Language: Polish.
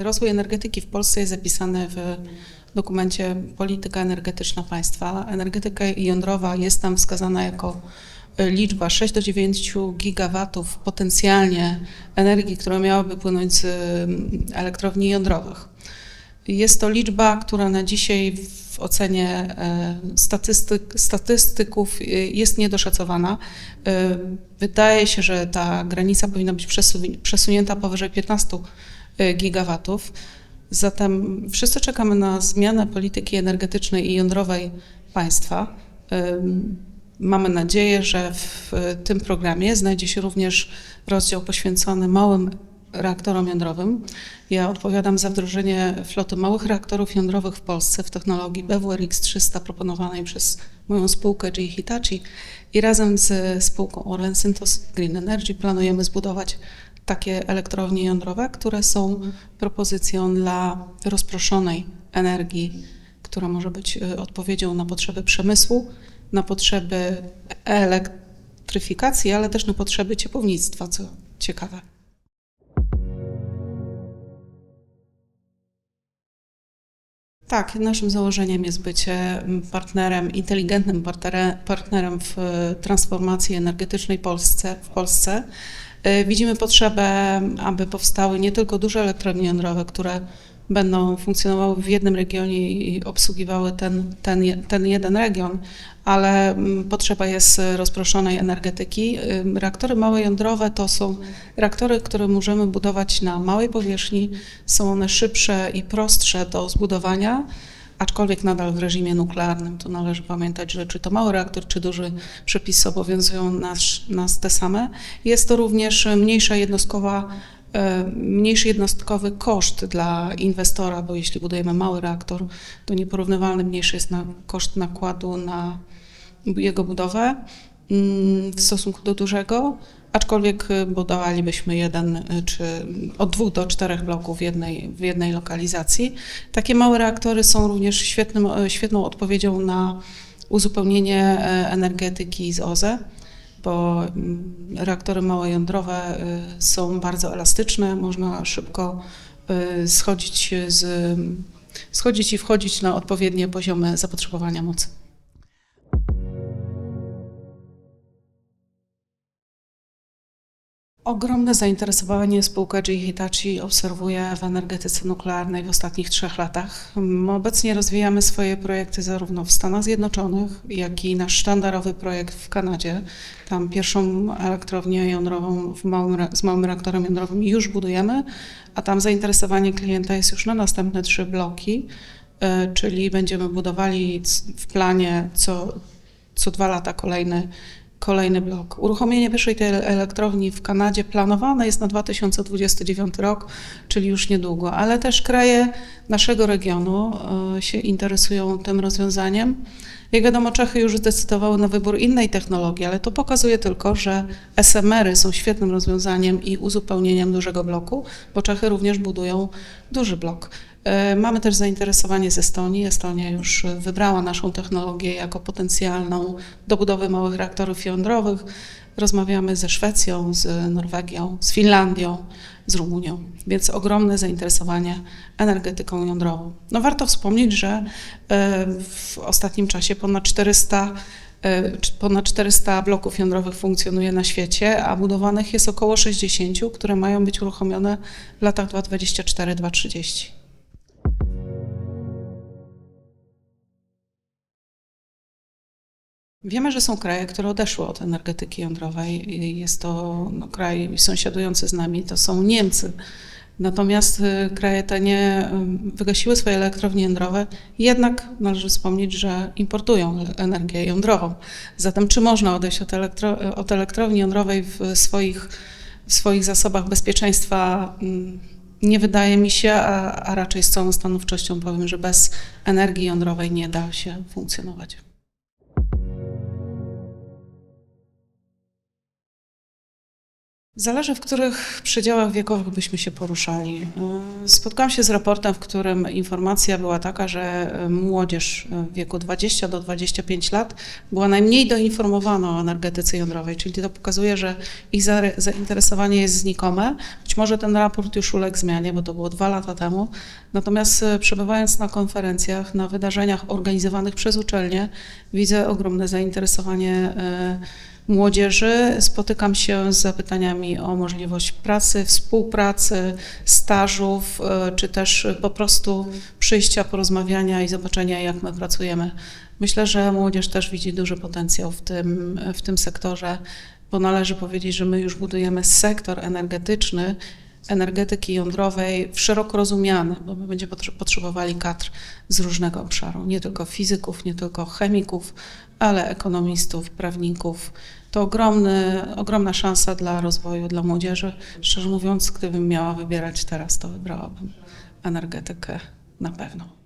Rozwój energetyki w Polsce jest zapisany w dokumencie Polityka energetyczna państwa. Energetyka jądrowa jest tam wskazana jako y, liczba 6 do 9 gigawatów potencjalnie energii, która miałaby płynąć z elektrowni jądrowych. Jest to liczba, która na dzisiaj w ocenie y, statystyk, statystyków y, jest niedoszacowana. Wydaje się, że ta granica powinna być przesu- przesunięta powyżej 15 y, gigawatów. Zatem wszyscy czekamy na zmianę polityki energetycznej i jądrowej państwa. Ym, Mamy nadzieję, że w y, tym programie znajdzie się również rozdział poświęcony małym reaktorom jądrowym. Ja odpowiadam za wdrożenie floty małych reaktorów jądrowych w Polsce w technologii BWRX 300 proponowanej przez moją spółkę GE Hitachi i razem z spółką Orlen Synthos Green Energy planujemy zbudować takie elektrownie jądrowe, które są propozycją dla rozproszonej energii, która może być y, odpowiedzią na potrzeby przemysłu, na potrzeby elektryfikacji, ale też na potrzeby ciepłownictwa, co ciekawe. Tak, naszym założeniem jest bycie partnerem, inteligentnym partnerem, partnerem w e, transformacji energetycznej Polsce, w Polsce. E, Widzimy potrzebę, aby powstały nie tylko duże elektrownie jądrowe, które będą funkcjonowały w jednym regionie i obsługiwały ten, ten, ten jeden region, ale mm, potrzeba jest rozproszonej energetyki. Ym, Reaktory małe jądrowe to są reaktory, które możemy budować na małej powierzchni. Są one szybsze i prostsze do zbudowania, aczkolwiek nadal w reżimie nuklearnym. Tu należy pamiętać, że czy to mały reaktor, czy duży przepisy obowiązują nas, nas te same. Jest to również mniejsza jednostkowa e, mniejszy jednostkowy koszt dla inwestora, bo jeśli budujemy mały reaktor, to nieporównywalny mniejszy jest na koszt nakładu na jego budowę w stosunku do dużego, aczkolwiek y, budowalibyśmy jeden y, czy od dwóch do czterech bloków w jednej, w jednej lokalizacji. Takie małe reaktory są również świetnym, świetną odpowiedzią na uzupełnienie e, energetyki z OZE bo mm, reaktory małe jądrowe y, są bardzo elastyczne, można szybko y, schodzić, z, schodzić i wchodzić na odpowiednie poziomy zapotrzebowania mocy. Ogromne zainteresowanie spółka GE Hitachi obserwuje w energetyce nuklearnej w ostatnich trzech latach. Obecnie rozwijamy swoje projekty zarówno w Stanach Zjednoczonych, jak i nasz sztandarowy projekt w Kanadzie. Tam pierwszą elektrownię jądrową małym, z małym reaktorem jądrowym już budujemy, a tam zainteresowanie klienta jest już na następne trzy bloki, y, czyli będziemy budowali w planie co, co dwa lata kolejny Kolejny blok. Uruchomienie pierwszej tej elektrowni w Kanadzie planowane jest na 2029 rok, czyli już niedługo, ale też kraje naszego regionu e, się interesują tym rozwiązaniem. Jak wiadomo, Czechy już zdecydowały na wybór innej technologii, ale to pokazuje tylko, że SMR-y są świetnym rozwiązaniem i uzupełnieniem dużego bloku, bo Czechy również budują duży blok. E, Mamy też zainteresowanie z Estonii. Estonia już e, wybrała naszą technologię jako potencjalną do budowy małych reaktorów jądrowych. Rozmawiamy ze Szwecją, z Norwegią, z Finlandią, z Rumunią, więc ogromne zainteresowanie energetyką jądrową. No warto wspomnieć, że e, w ostatnim czasie ponad 400 e, czy Ponad 400 bloków jądrowych funkcjonuje na świecie, a budowanych jest około 60, które mają być uruchomione w latach 2024-2030. Wiemy, że są kraje, które odeszły od energetyki jądrowej. Jest to no, kraj sąsiadujący z nami, to są Niemcy. Natomiast y, kraje te nie y, wygasiły swoje elektrownie jądrowe, jednak należy wspomnieć, że importują energię jądrową. Zatem czy można odejść od, elektro, od elektrowni jądrowej w swoich, w swoich zasobach bezpieczeństwa? Mm, Nie wydaje mi się, a, a raczej z całą stanowczością powiem, że bez energii jądrowej nie da się funkcjonować. Zależy, w których przedziałach wiekowych byśmy się poruszali. Y, Spotkałam się z raportem, w którym informacja była taka, że y, młodzież w wieku 20 do 25 lat była najmniej doinformowana o energetyce jądrowej, czyli to pokazuje, że ich zainteresowanie jest znikome. Być może ten raport już uległ zmianie, bo to było dwa lata temu. Natomiast y, przebywając na konferencjach, na wydarzeniach organizowanych przez uczelnie, widzę ogromne zainteresowanie y, młodzieży. Spotykam się z zapytaniami o możliwość pracy, współpracy, stażów, e, czy też po prostu przyjścia, porozmawiania i zobaczenia, jak my pracujemy. Myślę, że młodzież też widzi duży potencjał w tym, w tym sektorze, bo należy powiedzieć, że my już budujemy sektor energetyczny, energetyki jądrowej w szeroko rozumiany, bo my będziemy potrze- potrzebowali kadr z różnego obszaru, nie tylko fizyków, nie tylko chemików, ale ekonomistów, prawników. To ogromny, ogromna szansa dla rozwoju, dla młodzieży. Szczerze mówiąc, gdybym miała wybierać teraz, to wybrałabym energetykę na pewno.